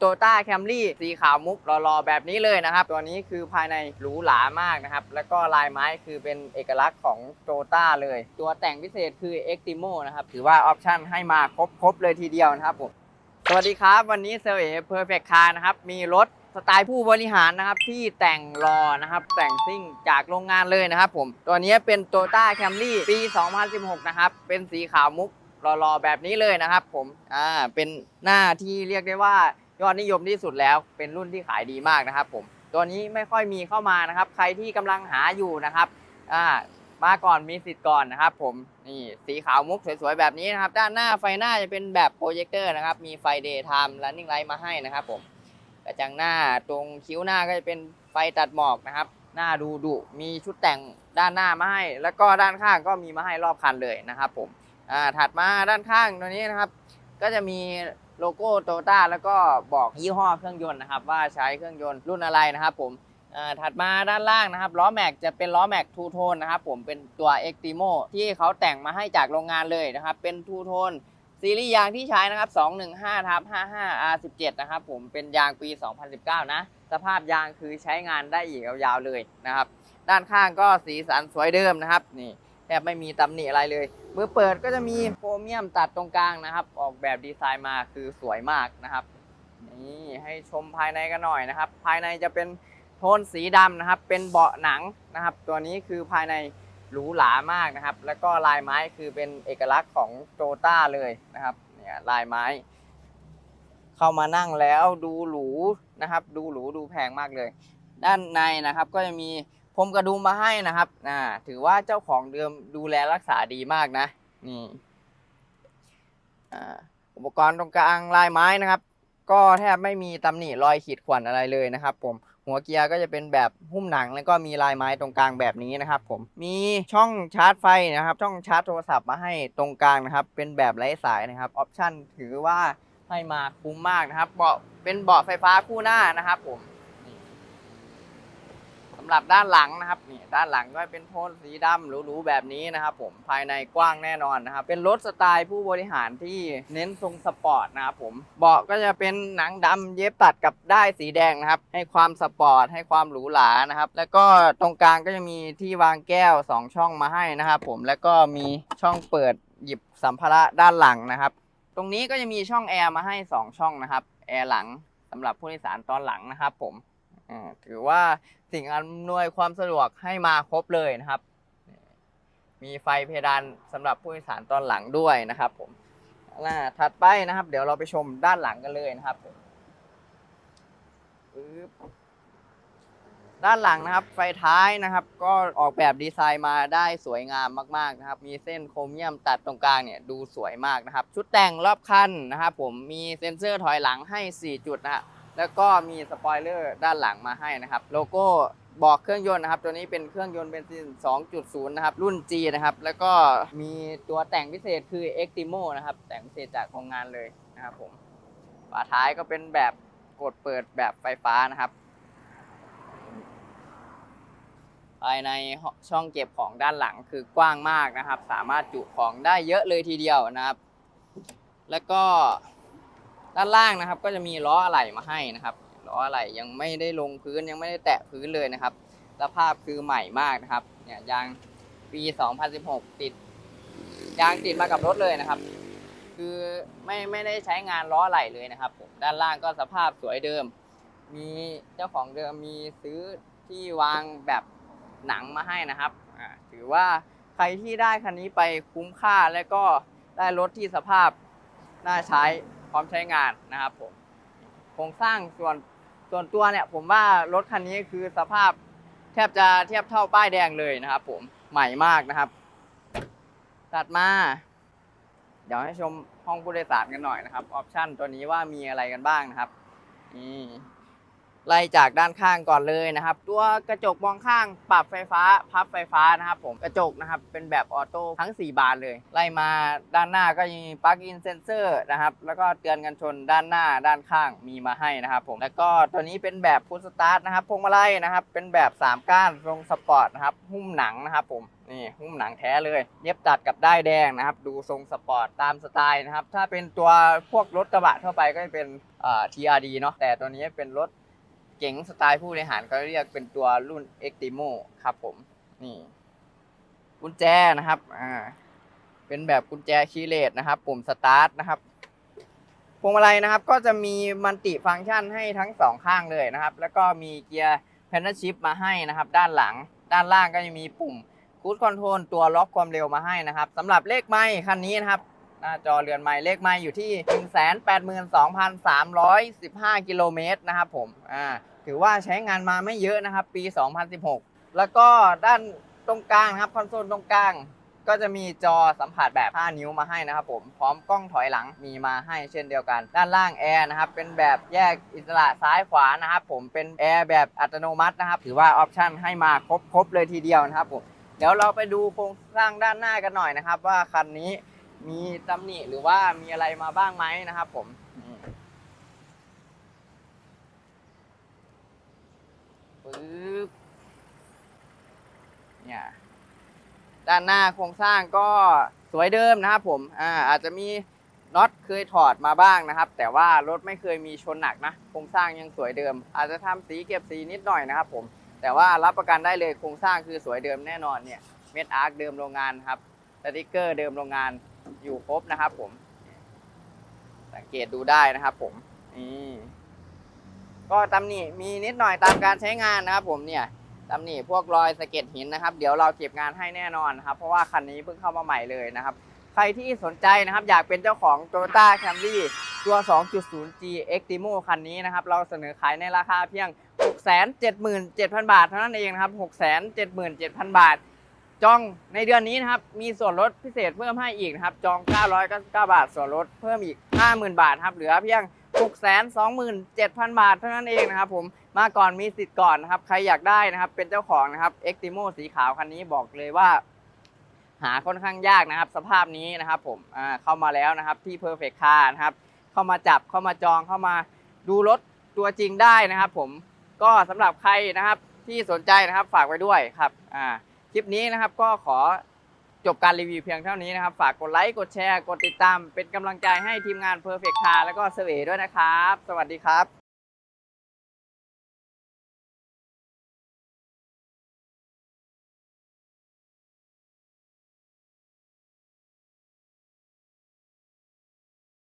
โตต้าแคมรี่สีขาวมุกรอๆแบบนี้เลยนะครับ ตัวนี้คือภายในหรูหรามากนะครับ แล้วก็ลายไม้คือเป็นเอกลักษณ์ของโตต้าเลย ตัวแต่งพิเศษคือ e x t i m o นะครับ ถือว่าออปชั่นให้มาครบๆเลยทีเดียวนะครับผมสวัสดีครับ วันนี้เซลเอเพอร์เฟคคาร์นะครับ มีรถสไตล์ผู้บริหารนะครับ ที่แต่งรอนะครับ แต่งซิ่งจากโรงงานเลยนะครับผม ตัวนี้เป็น t o y o t a Camry ปี 2016 นะครับ เป็นสีขาวมุกรอๆแบบนี้เลยนะครับผมอ่าเป็นหน้าที่เรียกได้ว่า ยอดนิยมที่สุดแล้ว เป็นรุ่นที่ขายดีมากนะครับ ผม ตัวนี้ไม่ค่อยมีเข้ามานะครับ ใครที่กำลังหาอยู่นะครับอ่ามาก่อนมีสิทธิ์ก่อนนะครับ ผมนี่สีขาวมุกสวยๆแบบนี้นะครับ ด้านหน้าไฟหน้าจะเป็นแบบโปรเจคเตอร์นะครับ มีไฟ daytime running light มาให้นะครับ ผมกระจังหน้าตรงคิ้วหน้าก็จะเป็นไฟตัดหมอกนะครับ หน้าดูดุมีชุดแต่งด้านหน้ามาให้ แล้วก็ด้านข้างก็มีมาให้รอบคันเลยนะครับ ผมอ่าถัดมาด้านข้างตัวนี้นะครับ ก็จะมีโลโก้โตต้าแล้วก็บอกยี่ห้อเครื่องยนต์นะครับ ว่าใช้เครื่องยนต์รุ่นอะไรนะครับผมถัดมาด้านล่างนะครับล้อแม็กจะเป็นล้อแม็กทูโทนนะครับผมเป็นตัว e x t i m o ที่เขาแต่งมาให้จากโรงงานเลยนะครับ เป็นทูโทนซีรีส์ยางที่ใช้นะครับ 215ทับ55 R17 นะครับผมเป็นยางปี 2019 นะ สภาพยางคือใช้งานได้อีกยาวๆเลยนะครับ ด้านข้างก็สีสันสวยเดิมนะครับ นี่แทบไม่มีตำหนิอะไรเลย มือเปิดก็จะมีโครเมียมตัดตรงกลางนะครับ ออกแบบดีไซน์มาคือสวยมากนะครับนี่ให้ชมภายในกันหน่อยนะครับ ภายในจะเป็นโทนสีดำนะครับ เป็นเบาะหนังนะครับ ตัวนี้คือภายในหรูหรามากนะครับ แล้วก็ลายไม้คือเป็นเอกลักษณ์ของโตต้าเลยนะครับเนี่ยลายไม้ เข้ามานั่งแล้วดูหรูนะครับ ดูหรูดูแพงมากเลย ด้านในนะครับก็จะมี พรมกระดุมมาให้นะครับอ่าถือว่าเจ้าของเดิมดูแลรักษาดีมากนะนี่อ่าอุปกรณ์ตรงกลางลายไม้นะครับ ก็แทบไม่มีตำหนิรอยขีดข่วนอะไรเลยนะครับ ผมหัวเกียร์ก็จะเป็นแบบหุ้มหนังแล้วก็มีลายไม้ตรงกลางแบบนี้นะครับ ผมมีช่องชาร์จไฟนะครับ ช่องชาร์จโทรศัพท์มาให้ตรงกลางนะครับ เป็นแบบไร้สายนะครับออปชั่นถือว่าให้มาคุ้มมากนะครับเบาะเป็นเบาะไฟฟ้าคู่หน้านะครับ ผม หรับด้านหลังนะครับนี่ด้านหลังก็เป็นโทนสีดำหรูๆแบบนี้นะครับ ผมภายในกว้างแน่นอนนะครับ เป็นรถสไตล์ผู้บริหารที่เน้นทรงสปอร์ตนะครับผมเบาะก็จะเป็นหนังดำเย็บตัดกับได้สีแดงนะครับ ให้ความสปอร์ตให้ความหรูหรานะครับ แล้วก็ตรงกลางก็จะมีที่วางแก้ว 2 ช่องมาให้นะครับ ผมแล้วก็มีช่องเปิดหยิบสัมภาระด้านหลังนะครับ ตรงนี้ก็จะมีช่องแอร์มาให้ 2 ช่องนะครับแอร์หลังสำหรับผู้โดยสารตอนหลังนะครับ ผมถือว่า สิ่งอำนวยความสะดวกให้มาครบเลยนะครับ มีไฟเพดานสำหรับผู้โดยสารตอนหลังด้วยนะครับ ผมอ่าถัดไปนะครับ เดี๋ยวเราไปชมด้านหลังกันเลยนะครับด้านหลังนะครับ ไฟท้ายนะครับ ก็ออกแบบดีไซน์มาได้สวยงามมาก ๆนะครับ มีเส้นโครเมียมตัดตรงกลางเนี่ยดูสวยมากนะครับ ชุดแต่งรอบคันนะครับ ผมมีเซ็นเซอร์ถอยหลังให้ 4 จุดนะฮะ แล้วก็มีสปอยเลอร์ด้านหลังมาให้นะครับ โลโก้บอกเครื่องยนต์นะครับ ตัวนี้เป็นเครื่องยนต์เบนซิน 2.0 นะครับ รุ่น G นะครับ แล้วก็มีตัวแต่งพิเศษคือ e x t i m o นะครับ แต่งพิเศษจากโรงงานเลยนะครับผม ฝาท้ายก็เป็นแบบกดเปิดแบบไฟฟ้านะครับ ภายในช่องเก็บของด้านหลังคือกว้างมากนะครับ สามารถจุของได้เยอะเลยทีเดียวนะครับ แล้วก็ ด้านล่างนะครับ ก็จะมีล้ออะไหล่มาให้นะครับล้ออะไหล่ยังไม่ได้ลงพื้นยังไม่ได้แตะพื้นเลยนะครับสภาพคือใหม่มากนะครับเนี่ยยางปี 2016 ติด ยางติดมากับรถเลยนะครับ คือไม่ไม่ได้ใช้งานล้ออะไหล่เลยนะครับผมด้านล่างก็สภาพสวยเดิม มีเจ้าของเดิมมีซื้อที่วางแบบหนังมาให้นะครับถือว่าใครที่ได้คันนี้ไปคุ้มค่าและก็ได้รถที่สภาพน่าใช้ พร้อมใช้งานนะครับผมโครงสร้างส่วนส่วนตัวเนี่ยผมว่ารถคันนี้คือสภาพแทบจะเทียบเท่าป้ายแดงเลยนะครับ ผมใหม่มากนะครับ ตัดมา เดี๋ยวให้ชมห้องผู้โดยสารกันหน่อยนะครับ ออปชั่นตัวนี้ว่ามีอะไรกันบ้างนะครับนี่ ไล่จากด้านข้างก่อนเลยนะครับ ตัวกระจกมองข้างปรับไฟฟ้าพับไฟฟ้านะครับผมกระจกนะครับเป็นแบบออโต้ทั้ง 4 บานเลย ไล่มาด้านหน้าก็มีปลั๊กอินเซนเซอร์นะครับแล้วก็เตือนกันชนด้านหน้าด้านข้างมีมาให้นะครับผมแล้วก็ตัวนี้เป็นแบบพุทสตาร์ทนะครับพวงมาลัยนะครับเป็นแบบ 3 ก้านทรงสปอร์ตนะครับหุ้มหนังนะครับผมนี่หุ้มหนังแท้เลยเย็บตัดกับด้ายแดงนะครับ ดูทรงสปอร์ตตามสไตล์นะครับ ถ้าเป็นตัวพวกรถกระบะทั่วไปก็จะเป็นอ่า TRD เนาะแต่ตัวนี้เป็นรถ เก๋งสไตล์ผู้บริหารก็เรียกเป็นตัวรุ่น Extimo ครับผมนี่กุญแจนะครับอ่าเป็นแบบกุญแจคีย์เลสนะครับ ปุ่มสตาร์ทนะครับพวงมาลัยนะครับ ก็จะมีมัลติฟังก์ชันให้ทั้งสองข้างเลยนะครับ แล้วก็มีเกียร์แพนชิพมาให้นะครับ ด้านหลัง ด้านล่างก็จะมีปุ่มคูดคอนโทรลตัวล็อกความเร็วมาให้นะครับสำหรับเลขไม้คันนี้นะครับ หน้าจอเรือนไม้เลขไม้อยู่ที่ 182,315 กิโลเมตรนะครับผมอ่าถือว่าใช้งานมาไม่เยอะนะครับ ปี 2016 แล้วก็ด้านตรงกลางนะครับคอนโซลตรงกลาง ก็จะมีจอสัมผัสแบบ 5 นิ้วมาให้นะครับผมพร้อมกล้องถอยหลังมีมาให้เช่นเดียวกัน ด้านล่างแอร์นะครับเป็นแบบแยกอิสระซ้ายขวานะครับผมเป็นแอร์แบบอัตโนมัตินะครับ ถือว่าออปชั่นให้มาครบครบเลยทีเดียวนะครับผมเดี๋ยวเราไปดูโครงสร้างด้านหน้ากันหน่อยนะครับ ว่าคันนี้ มีตำหนิหรือว่ามีอะไรมาบ้างไหมนะครับผมปึ๊บเนี่ยด้านหน้าโครงสร้างก็สวยเดิมนะครับผมอ่าอาจจะมีน็อตเคยถอดมาบ้างนะครับ แต่ว่ารถไม่เคยมีชนหนักนะโครงสร้างยังสวยเดิม อาจจะทำสีเก็บสีนิดหน่อยนะครับผมแต่ว่ารับประกันได้เลยโครงสร้างคือสวยเดิมแน่นอนเนี่ยเม็ดอาร์คเดิมโรงงานครับสติกเกอร์เดิมโรงงาน อยู่ครบนะครับผม สังเกตดูได้นะครับผมนี่ก็ตำหนิมีนิดหน่อยตามการใช้งานนะครับ ผมเนี่ยตำหนิพวกรอยสะเก็ดหินนะครับ เดี๋ยวเราเก็บงานให้แน่นอนนะครับ เพราะว่าคันนี้เพิ่งเข้ามาใหม่เลยนะครับ ใครที่สนใจนะครับ อยากเป็นเจ้าของ Toyota Camry ตัว 2.0G Extimo คันนี้นะครับ เราเสนอขายในราคาเพียง 677,000 บาทเท่านั้นเองนะครับ 677,000 บาท จองในเดือนนี้นะครับ มีส่วนลดพิเศษเพิ่มให้อีกนะครับ จอง 999 บาท ส่วนลดเพิ่มอีก 50,000 บาทครับ เหลือเพียง 627,000 บาทเท่านั้นเองนะครับผม มาก่อนมีสิทธิ์ก่อนนะครับ ใครอยากได้นะครับ เป็นเจ้าของนะครับ Extimo สีขาวคันนี้บอกเลยว่า หาค่อนข้างยากนะครับ สภาพนี้นะครับ ผม อ่า เข้ามาแล้วนะครับ ที่ Perfect Car นะครับ เข้ามาจับ เข้ามาจอง เข้ามาดูรถตัวจริงได้นะครับ ผม ก็สำหรับใครนะครับที่สนใจนะครับ ฝากไว้ด้วยครับ อ่า ลิปนี้นะครับก็ขอจบการรีวิวเพียงเท่านี้นะครับ ฝากกดไลค์ กดแชร์ กดติดตาม เป็นกำลังใจให้ทีมงาน Perfect Car แล้วก็เสวีด้วยนะครับ สวัสดีครับ